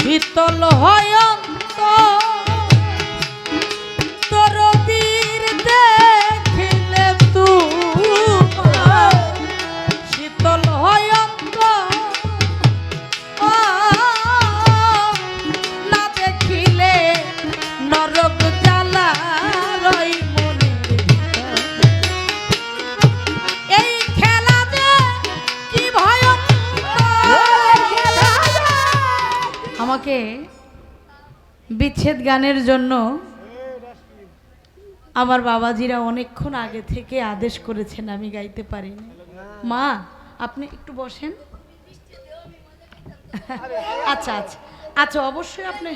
শীতল হয় অন্তর, আমাকে বিচ্ছেদ গানের জন্য আমার বাবাজিরা অনেকক্ষণ আগে থেকে আদেশ করেছেন, আমি গাইতে পারিনি। মা, আপনি একটু বসেন। আচ্ছা আচ্ছা আচ্ছা অবশ্যই আপনি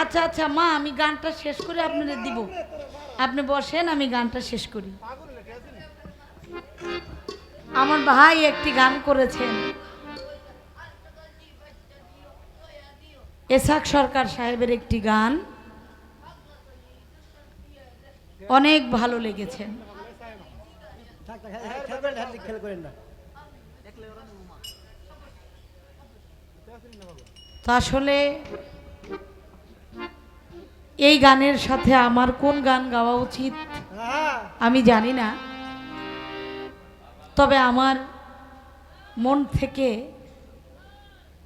আচ্ছা আচ্ছা মা, আমি গানটা শেষ করে আপনাদের দিব। আপনি বসেন, আমি গানটা শেষ করি। আমার ভাই একটি গান করেছেন। এসাক সরকার সাহেবের একটি গান অনেক ভালো তো আসলে এই গানের সাথে আমার কোন গান গাওয়া উচিত আমি জানি না। তবে আমার মন থেকে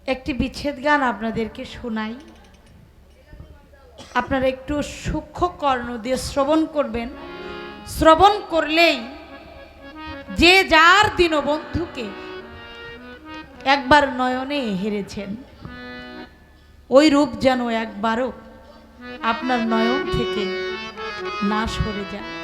একটি বিচ্ছেদ গান আপনাদেরকে শোনাই। আপনারা একটু সূক্ষ্ম কর্ণ দিয়ে শ্রবণ করবেন। শ্রবণ করলেই যে যার দীনবন্ধুকে একবার নয়নে হেরেছেন, ওই রূপ যেন একবারও আপনার নয়ন থেকে না সরে যায়।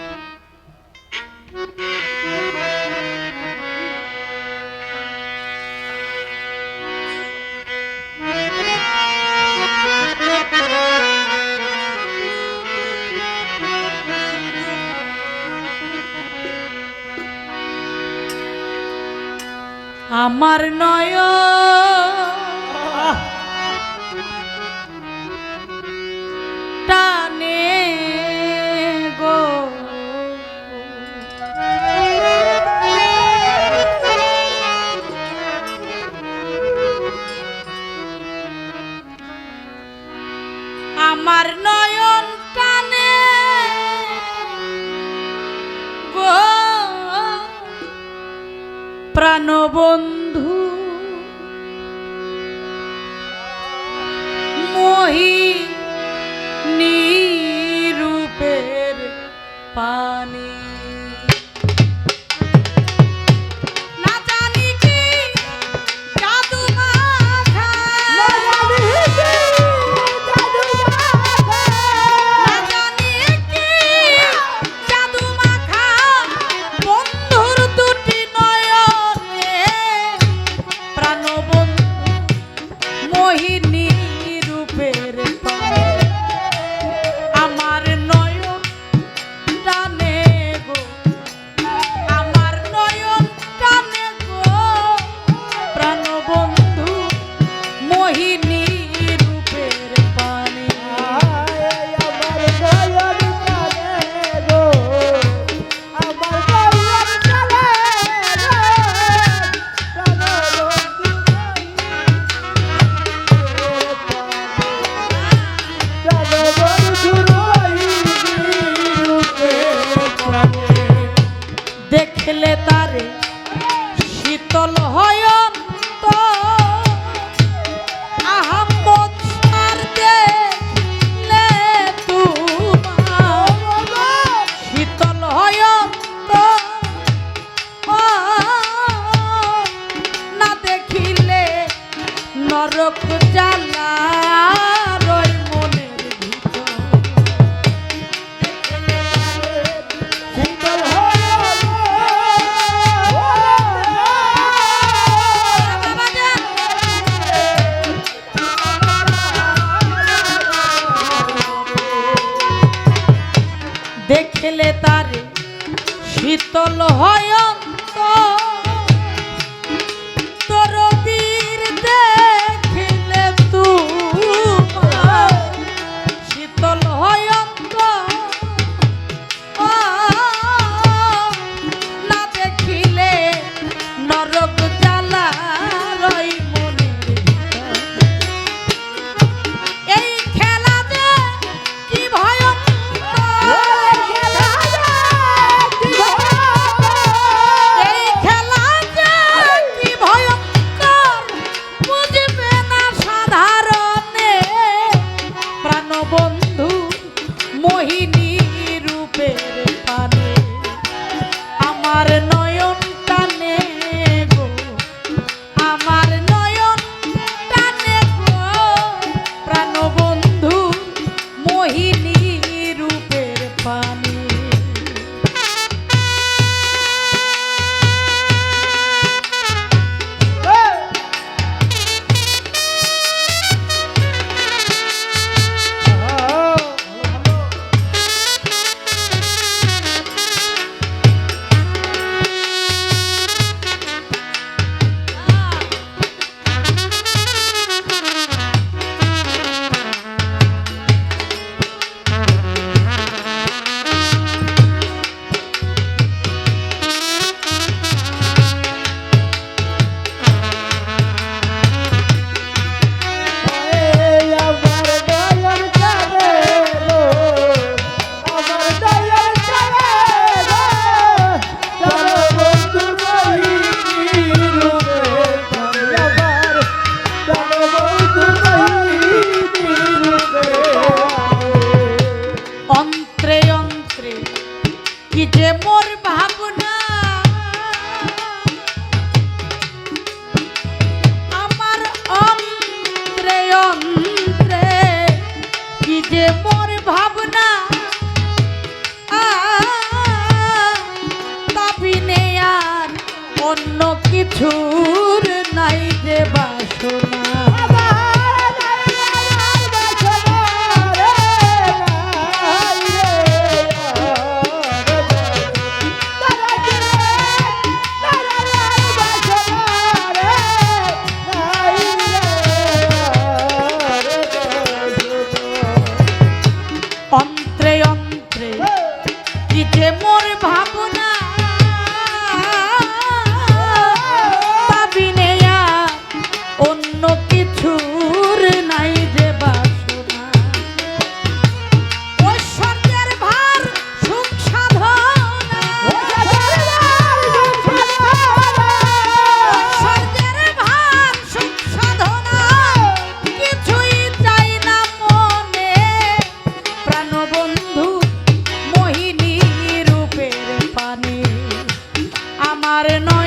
আমার নয় টানে গো। আমার নয়ন প্রাণবন্ধু শীতল হয় আর না আমার নয়ন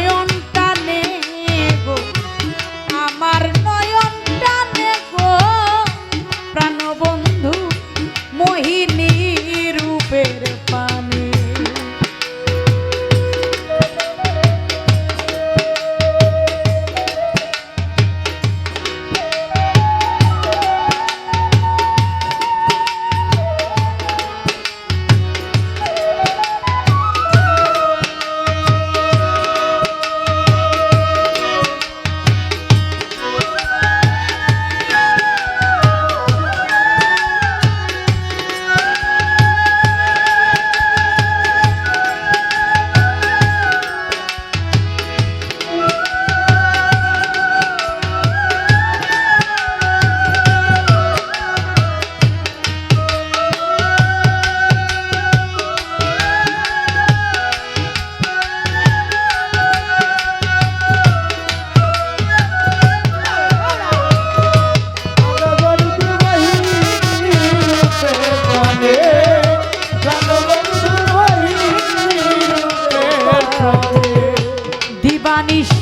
দিবানিশি